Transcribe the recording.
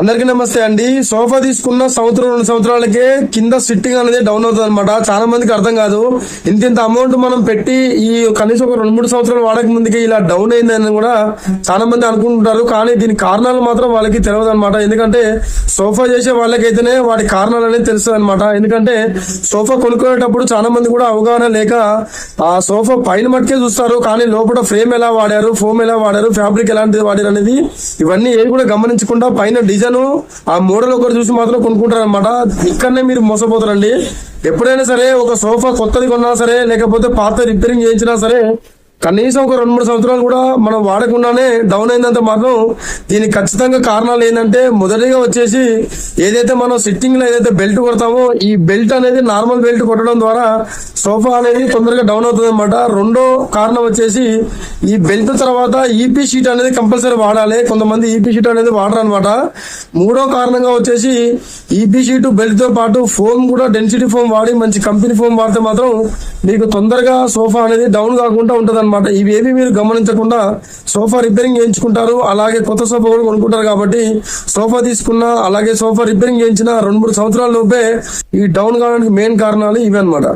అందరికీ నమస్తే అండి. సోఫా తీసుకున్న సంవత్సరం రెండు సంవత్సరాలకే కింద సిట్టింగ్ అనేది డౌన్ అవుతుంది అనమాట చాలా మందికి అర్థం కాదు. ఇంత ఇంత అమౌంట్ మనం పెట్టి ఈ కనీసం ఒక రెండు మూడు సంవత్సరాలు వాడక ముందుకి ఇలా డౌన్ అయిందని కూడా చాలా మంది అనుకుంటుంటారు. కానీ దీని కారణాలు మాత్రం వాళ్ళకి తెలియదు అనమాట ఎందుకంటే సోఫా చేసే వాళ్ళకైతేనే వాటి కారణాలు అనేది తెలుస్తుంది అనమాట ఎందుకంటే సోఫా కొనుక్కునేటప్పుడు చాలా మంది కూడా అవగాహన లేక ఆ సోఫా పైన మట్టుకే చూస్తారు. కానీ లోపల ఫ్రేమ్ ఎలా వాడారు ఫోమ్ ఎలా వాడారు ఫ్యాబ్రిక్ ఎలాంటిది వాడారు అనేది ఇవన్నీ ఏవి కూడా గమనించకుండా పైన డిజైన్ ఆ మోడల్ ఒకటి చూసి మాత్రం కొనుక్కుంటారు అనమాట ఇక్కడనే మీరు మోసపోతారండి. ఎప్పుడైనా సరే ఒక సోఫా కొత్తది కొన్నా సరే లేకపోతే పాత రిపేరింగ్ చేయించినా సరే కనీసం ఒక రెండు మూడు సంవత్సరాలు కూడా మనం వాడకుండానే డౌన్ అయిందంత మాత్రం దీనికి ఖచ్చితంగా కారణాలు ఏంటంటే మొదటిగా వచ్చేసి ఏదైతే మనం సిట్టింగ్లో ఏదైతే బెల్ట్ కొడతామో ఈ బెల్ట్ అనేది నార్మల్ బెల్ట్ కొట్టడం ద్వారా సోఫా అనేది తొందరగా డౌన్ అవుతుంది అనమాట రెండో కారణం వచ్చేసి ఈ బెల్ట్ తర్వాత ఈపీ షీట్ అనేది కంపల్సరీ వాడాలి. కొంతమంది ఈపీ షీట్ అనేది వాడరు అనమాట మూడో కారణంగా వచ్చేసి ఈపీ షీట్ బెల్ట్తో పాటు ఫోమ్ కూడా డెన్సిటీ ఫోమ్ వాడి మంచి కంపెనీ ఫోమ్ వాడితే మాత్రం మీకు తొందరగా సోఫా అనేది డౌన్ కాకుండా ఉంటుంది అనమాట ఇవేవి మీరు గమనించకుండా సోఫా రిపేరింగ్ చేయించుకుంటారు. అలాగే కొత్త సోఫా కూడా కొనుక్కుంటారు కాబట్టి సోఫా తీసుకున్న అలాగే సోఫా రిపేరింగ్ చేయించిన రెండు మూడు సంవత్సరాల లోపే ఈ డౌన్ కావడానికి మెయిన్ కారణాలు ఇవి అనమాట